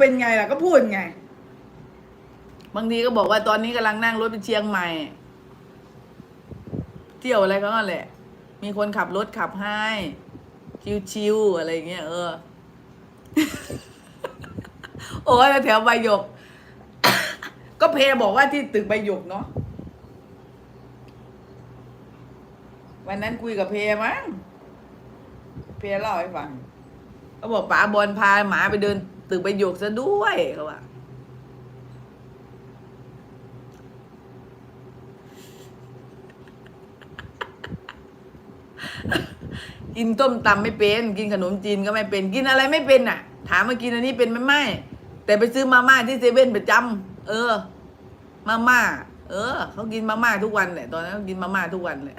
เป็นไงล่ะก็พูดไง บางทีก็บอกว่าตอนนี้กำลังนั่งรถไปเชียงใหม่ เที่ยวอะไรก็นั่นแหละ มีคนขับรถขับให้ ชิวๆอะไรเงี้ยเออ โอ้ยแล้วแถวใบหยก ก็เพบอกว่าที่ตึกใบหยกเนาะวันนั้นคุยกับเพมั้งเพเล่าให้ฟังเขาบอกป๋าบอลพาหมาไปเดิน ตึกใบหยกซะด้วยเขาว่ากินต้มตำไม่เป็น กินขนมจีนก็ไม่เป็น กินอะไรไม่เป็นอะ ถามมากินอันนี้เป็นไหมไม่แต่ไปซื้อมาม่าที่เซเว่นประจำเออ มาม่า เออเขากินมาม่าทุกวันแหละตอนนั้นกินมาม่าทุกวันแหละ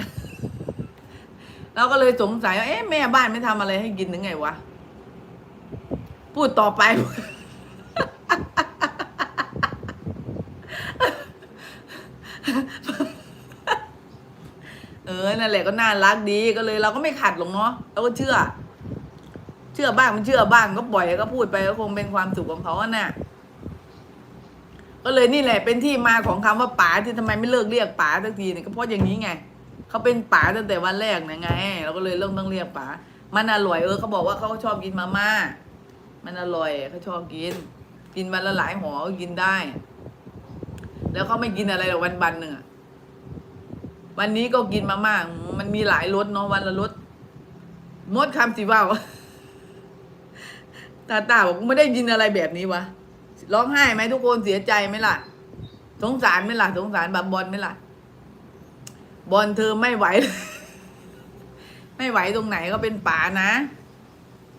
เราก็เลยสงสัยว่าเอ๊ะแม่บ้านไม่ทำอะไรให้กินหรือไงวะ พูดต่อไป เออ นั่นแหละก็น่ารักดีก็เลย เราก็ไม่ขัดหรอกเนาะเราก็เชื่อ เชื่อบ้างมันเชื่อบ้างก็ปล่อยก็พูดไปก็คงเป็นความสุขของเขาอะน่ะ ก็เลยนี่แหละ เป็นที่มาของคำว่าป๋าที่ทำไมไม่เลิกเรียกป๋าสักทีเนี่ยก็เพราะอย่างนี้ไงเขาเป็นป๋าตั้งแต่วันแรกนะไงเราก็เลยเริ่มต้องเรียกป๋ามันอร่อยเออเขาบอกว่าเขาชอบกินมาม่า มันอร่อยเขาชอบกิน กินวันละหลายห่อก็กินได้ แล้วเขาไม่กินอะไรหรอกวันบันหนึ่งอะวันนี้ก็กินมาม่ามันมีหลายรสเนาะวันละรสมดคำสิว่าวตาตาบอกไม่ได้ยินอะไรแบบนี้วะร้องไห้ไหมทุกคนเสียใจไหมล่ะ สงสารไหมล่ะ สงสารแบบบอลไหมล่ะ บอลเธอไม่ไหว ไม่ไหวตรงไหนก็เป็นป่านะ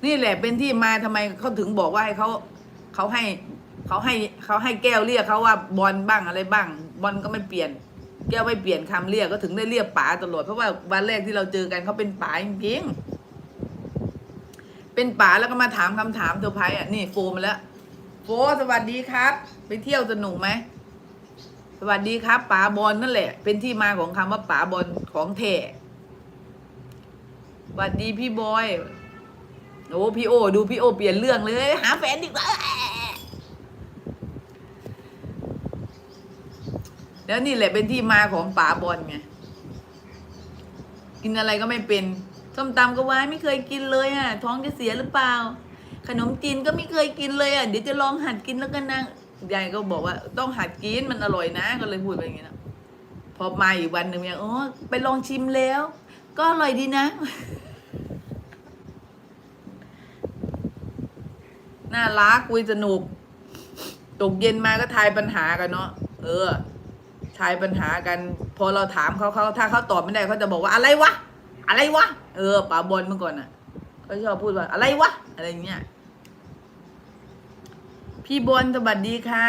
นี่แหละเป็นที่มาทำไมเขาถึงบอกว่าให้เขาเขาให้เขาให้เขาให้แก้วเรียกเขาว่าบอลบ้างอะไรบ้าง บอลก็ไม่เปลี่ยน แก้วไม่เปลี่ยนคำเรียกก็ถึงได้เรียกป๋าตลอดเพราะว่าวันแรกที่เราเจอกันเขาเป็นป๋าจริงเป็นป๋าแล้วก็มาถามคำถามเซอไพรส์อะนี่โฟมาแล้วโฟสวัสดีครับ ไปเที่ยวสนุกไหมสวัสดีครับป๋าบอลนั่นแหละ เป็นที่มาของคำว่าป๋าบอลของแท้สวัสดีพี่บอย โอ้พี่โอ ดูพี่โอ เปลี่ยนเรื่องเลย หาแฟนดีกว่าแล้วนี่แหละเป็นที่มาของป๋าบอลไงกินอะไรก็ไม่เป็นส้มตำก็ว่าไม่เคยกินเลยอะ ท้องจะเสียหรือเปล่า ขนมจีนก็ไม่เคยกินเลยอะเดี๋ยวจะลองหัดกินแล้วกันนะยายก็บอกว่าต้องหัดกินมันอร่อยนะก็เลยพูดไปอย่างนี้นะพอมาอีกวันหนึ่งเนี่ยโอ้ไปลองชิมแล้ว ก็อร่อยดีนะ น่ารักคุยสนุก ตกเย็นมาก็ทายปัญหากันเนาะเออ ทายปัญหากัน พอเราถามเขาเขาถ้าเขาตอบไม่ได้เขาจะบอกว่าอะไรวะอะไรวะเออป๋าบอลเมื่อก่อนอะเขาชอบพูดว่าอะไรวะอะไรเงี้ยพี่บอลสวัสดีค่ะ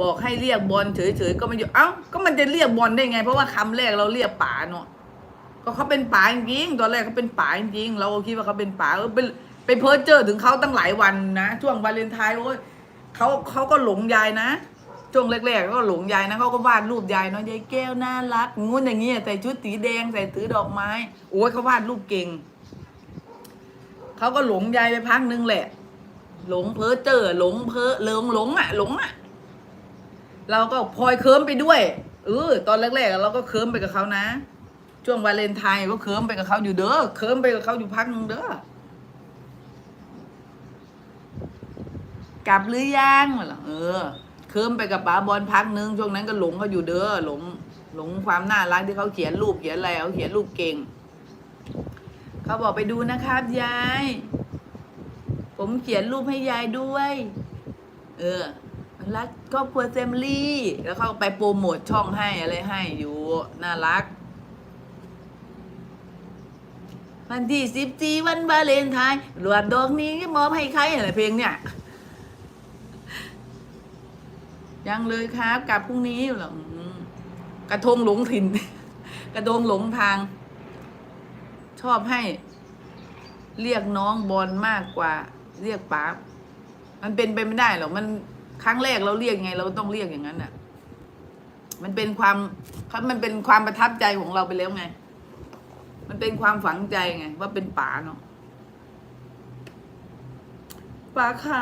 บอกให้เรียกบอลเฉยๆก็ไม่อยู่เอ้าก็มันจะเรียกบอลได้ไง เพราะว่าคำแรกเราเรียกป๋าเนาะก็เขาเป็นป๋าจริงตอนแรกเขาเป็นป๋าจริงเราคิดว่าเขาเป็นป๋าเออไป ไปเพ้อเจอถึงเขาตั้งหลายวันนะช่วงวาเลนไทน์โอ้ยเขาเขาก็หลงยายนะช่วงแรกๆก็หลงยายนะเขาก็วาดรูปยายเนาะยายแก้วน่ารักงุ้นอย่างเงี้ยใส่ชุดสีแดงใส่ถือดอกไม้โอ้ยเขาวาดรูปเก่งเขาก็หลงยายไปพักนึงแหละ หลงเพ้อเจอหลงเพ้อหลงหลงอะหลงอะเราก็พลอยเคิมไปด้วยเออตอนแรกๆเราก็เคิมไปกับเขานะ ช่วงวาเลนไทน์ก็เคิมไปกับเขาอยู่เด้อเคิมไปกับเขาอยู่พักนึงเด้อ กลับหรือยังเออเคิมไปกับป๋าบอลพักนึงช่วงนั้นก็หลงเขาอยู่เด้อหลงหลงความน่ารักที่เขาเขียนรูปเขียนอะไรเขาเขียนรูปเก่งเขาบอกไปดูนะครับยาย ผมเขียนรูปให้ยายด้วย เออรักครอบครัวแซมลี่ แล้วเขาไปโปรโมทช่องให้อะไรให้อยู่น่ารักวันที่สิบสี่วันวาเลนไทน์รวดดอกนี้มอบให้ใครอะไรเพลงเนี่ย ยังเลยครับกลับพรุ่งนี้อยู่หรอกระทงหลงถิ่น กระทงหลงทาง ชอบให้ เรียกน้องบอลมากกว่า เรียกป๊ามันเป็นไปไม่ได้หรอกมันครั้งแรกเราเรียกไง เราต้องเรียกอย่างนั้นน่ะ มันเป็นความเขามันเป็นความประทับใจของเราไปแล้วไง มันเป็นความฝังใจไง ว่าเป็นป๋าเนาะป๋าค่ะ